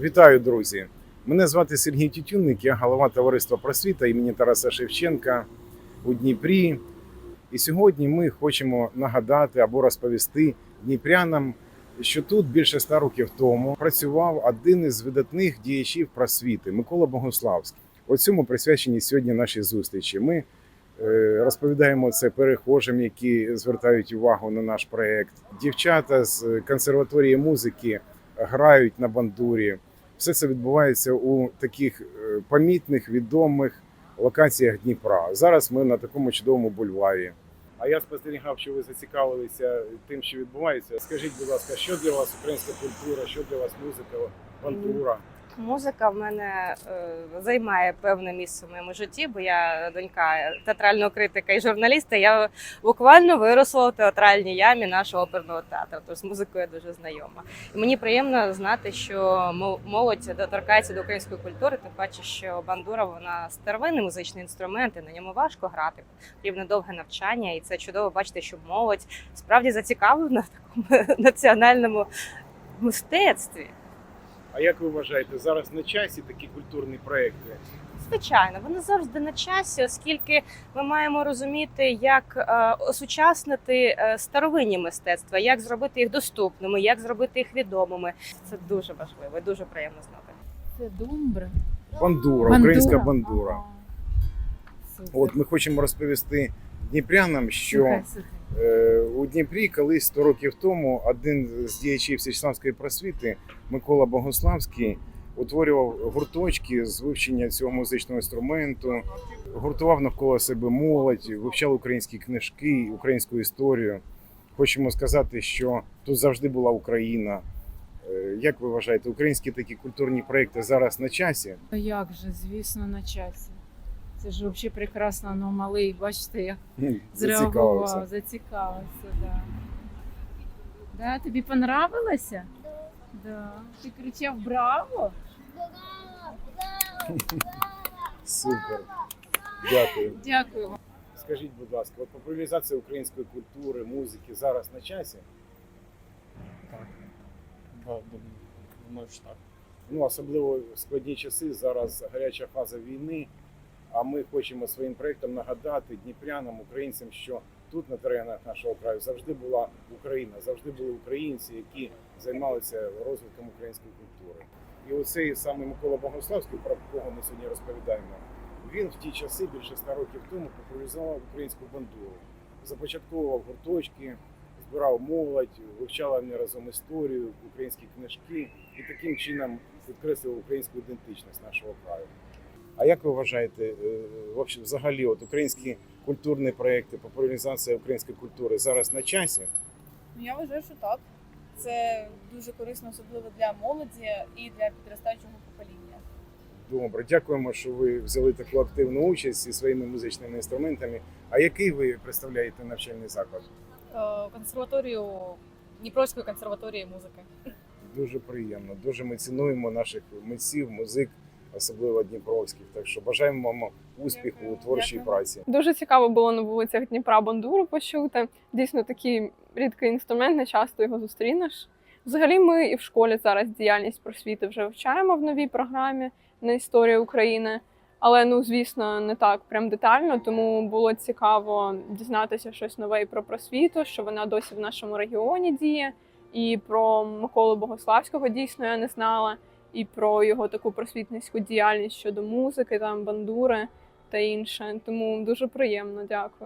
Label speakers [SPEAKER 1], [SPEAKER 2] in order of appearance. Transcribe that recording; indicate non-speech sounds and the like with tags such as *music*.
[SPEAKER 1] Вітаю, друзі! Мене звати Сергій Тютюнник, я голова товариства просвіта імені Тараса Шевченка у Дніпрі. І сьогодні ми хочемо нагадати або розповісти дніпрянам, що тут більше ста років тому працював один із видатних діячів просвіти Микола Богославський. Оцьому присвячені сьогодні наші зустрічі. Ми е, розповідаємо це перехожим, які звертають увагу на наш проект. Дівчата з консерваторії музики грають на бандурі. Все це відбувається у таких е, помітних, відомих локаціях Дніпра. Зараз ми на такому чудовому бульварі. А я спостерігав, що ви зацікавилися тим, що відбувається. Скажіть, будь ласка, що для вас українська культура, що для вас музика, бандура?
[SPEAKER 2] Музика в мене е, займає певне місце в моєму житті, бо я донька театрального критика і журналіста. Я буквально виросла у театральній ямі нашого оперного театру. Тож з музикою я дуже знайома. І мені приємно знати, що молодь доторкається до української культури, тим паче, що бандура вона старовинний музичний інструмент, і на ньому важко грати. Потрібно довге навчання, і це чудово бачити, що молодь справді зацікавлена в такому *laughs* національному мистецтві.
[SPEAKER 1] А як ви вважаєте, зараз на часі такі культурні проекти?
[SPEAKER 2] Звичайно, вони завжди на часі, оскільки ми маємо розуміти, як е, осучаснити е, старовинні мистецтва, як зробити їх доступними, як зробити їх відомими. Це дуже важливо і дуже приємно знати.
[SPEAKER 3] Це думбра.
[SPEAKER 1] Бандура, українська бандура.
[SPEAKER 3] Ага.
[SPEAKER 1] От ми хочемо розповісти дніпрянам, що
[SPEAKER 3] Слухай, слухай.
[SPEAKER 1] Е, У Дніпрі колись 100 років тому один з діячів Січславської просвіти Микола Богославський утворював гурточки з вивчення цього музичного інструменту, гуртував навколо себе молодь, вивчав українські книжки, українську історію. Хочемо сказати, що тут завжди була Україна. Е, Як ви вважаєте, українські такі культурні проекти зараз на часі?
[SPEAKER 3] Як же, звісно, на часі. Це ж взагалі прекрасно, ну малий, бачите, як зреагував,
[SPEAKER 1] Зацікавився.
[SPEAKER 3] зацікавився, да. Да, тобі понравилося? Да. Ти кричав браво?
[SPEAKER 1] Супер. Дякую.
[SPEAKER 3] Дякую вам.
[SPEAKER 1] Скажіть, будь ласка, от популяризація української культури, музики зараз на часі?
[SPEAKER 4] Так. Да, дум- думаю, що так.
[SPEAKER 1] Ну, особливо в складні часи. Зараз гаряча фаза війни. А ми хочемо своїм проєктом нагадати дніпрянам, українцям, що тут на теренах нашого краю завжди була Україна, завжди були українці, які займалися розвитком української культури. І оцей саме Микола Богославський, про кого ми сьогодні розповідаємо, він в ті часи, більше ста років тому, популяризував українську бандуру, започатковував гурточки, збирав молодь, вивчав вони разом історію, українські книжки і таким чином підкреслив українську ідентичність нашого краю. А як ви вважаєте, е, вообще, взагалі, от українські культурні проекти, популяризація української культури зараз на часі?
[SPEAKER 5] Ну, я вважаю, що так. Це дуже корисно, особливо для молоді і для підростаючого покоління.
[SPEAKER 1] Добре, дякуємо, що ви взяли таку активну участь зі своїми музичними інструментами. А який ви представляєте навчальний заклад?
[SPEAKER 5] Е, Консерваторію Дніпровської консерваторії музики.
[SPEAKER 1] Дуже приємно. Дуже ми цінуємо наших митців, музик, особливо дніпровських. Так що бажаємо вам успіху у творчій
[SPEAKER 5] Дякую.
[SPEAKER 1] праці.
[SPEAKER 6] Дуже цікаво було на вулицях Дніпра бандуру почути. Дійсно, такий рідкий інструмент, не часто його зустрінеш. Взагалі, ми і в школі зараз діяльність просвіти вже вивчаємо в новій програмі на історію України. Але ну звісно, не так прям детально, тому було цікаво дізнатися щось нове і про просвіту, що вона досі в нашому регіоні діє, і про Миколу Богославського дійсно я не знала, і про його таку просвітницьку діяльність щодо музики, там бандури та інше. Тому дуже приємно, дякую.